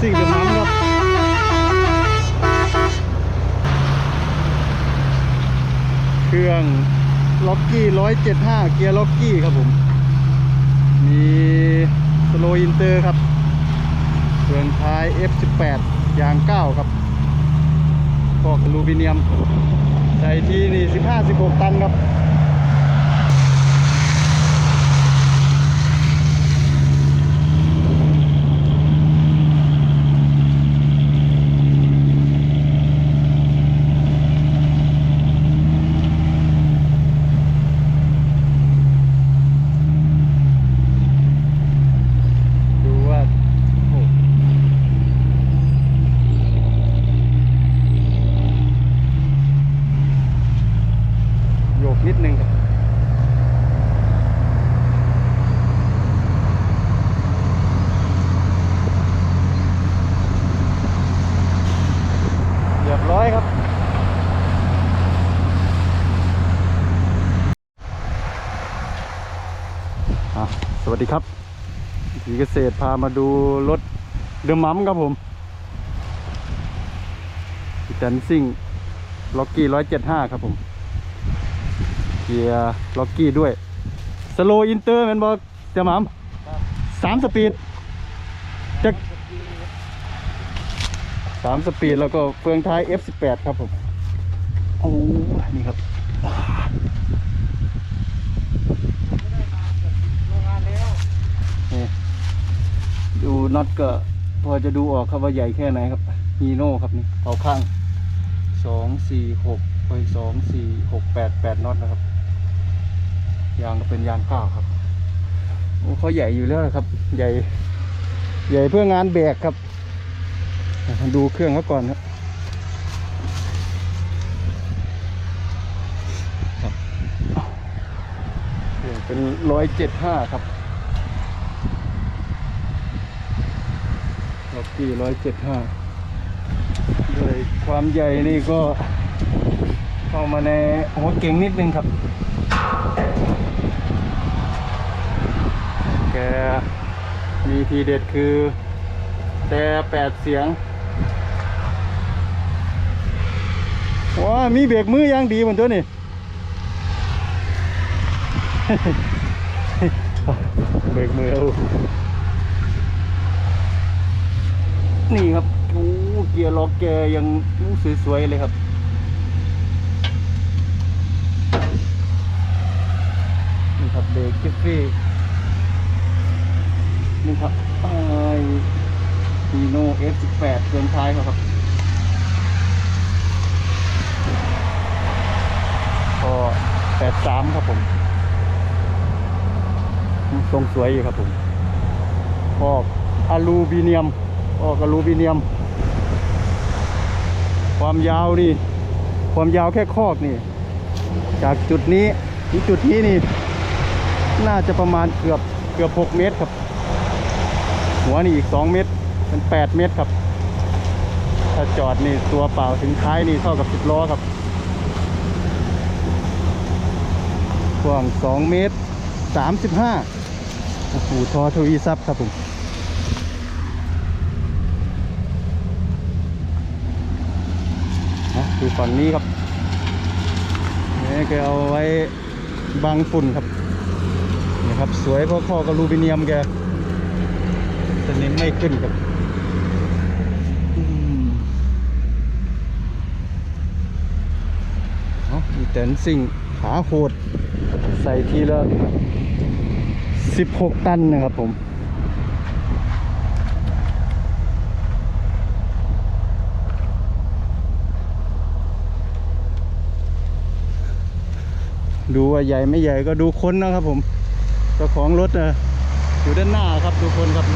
ซิ่งเดอะมัมครับเครื่องล็อกกี้ร้อยเจ็ดห้าเกียร์ล็อกกี้ครับผม มีสโลอินเตอร์ครับเครื่องท้าย F18 ยาง9ครับพอกอลูมิเนียมใส่ที่นี่15-16ตันครับ ดูว่าโอ้โหโยกนิดนึงครับ เรียบร้อยครับ อะส วัสดีครับวิถีเกษตรพามาดูรถเดอะมัมครับผมแดนซิ่งล็อกกี้ร้อยเจ็ดห้าครับผม เกียร์ล็อกกี้ด้วย สโลอินเตอร์แมนบอกเดอะมัมสามสปีดจะสามสปีดแล้วก็เฟืองท้าย F18 ครับผม โอ้ นี่ครับ นี่ดู น็อตก็พอจะดูออกครับว่าใหญ่แค่ไหนครับฮีโน่ครับนี่เผาข้างสองสี่หกไปสองสี่หกแปดแปดน็อตนะครับ ยางก็เป็นยางเก้าครับโอ้เขาใหญ่อยู่แล้วนะครับ ใหญ่ ใหญ่เพื่องานแบกครับ ดูเครื่องเขาก่อนครับเป็นร้อยเจ็ดห้าครับ อกกี้ร้อยเจ็ดห้าโดยความใหญ่นี่ก็เข้ามาในหัวเก่งนิดนึงครับ แกมีทีเด็ดคือแต่แปดเสียงว้ามีเบรกมือยังดีเหมือนตัวนี่เบรกมือเอา นี่ครับโอ้เกียร์ล็อกแกยังสวยๆเลยครับนี่ครับเบรกจิฟฟี่นี่ครับไอ้ฮีโน่ F18 เครื่องท้ายครับก็83ครับผมทรงสวยอยู่ครับผมพอกอลูมิเนียม ออกอลูมิเนียม ความยาวนี่ ความยาวแค่คอกนี่ จากจุดนี้ถึงจุดนี้นี่ น่าจะประมาณเกือบเกือบ 6 เมตรครับ หัวนี่อีก 2 เมตร เป็น 8 เมตรครับ ถ้าจอดนี่ตัวเปล่าถึงท้ายนี่เท่ากับ 10 ล้อครับกว้าง 2 เมตร 35โอ้โหทอทวีซับครับผม นะ ดูฝั่งนี้ครับนี่แกเอาไว้บังฝุ่นครับนี่ครับสวยเพราะข้อกระลูบิเนียมแกสนิมไม่ขึ้นครับอืมเอามีแตนซิ่งขาโหดใส่ทีละ16 ตันนะครับผม ดูว่าใหญ่ไม่ใหญ่ก็ดูคนนะครับผมเจ้าของรถนะอยู่ด้านหน้าครับดูคนครับ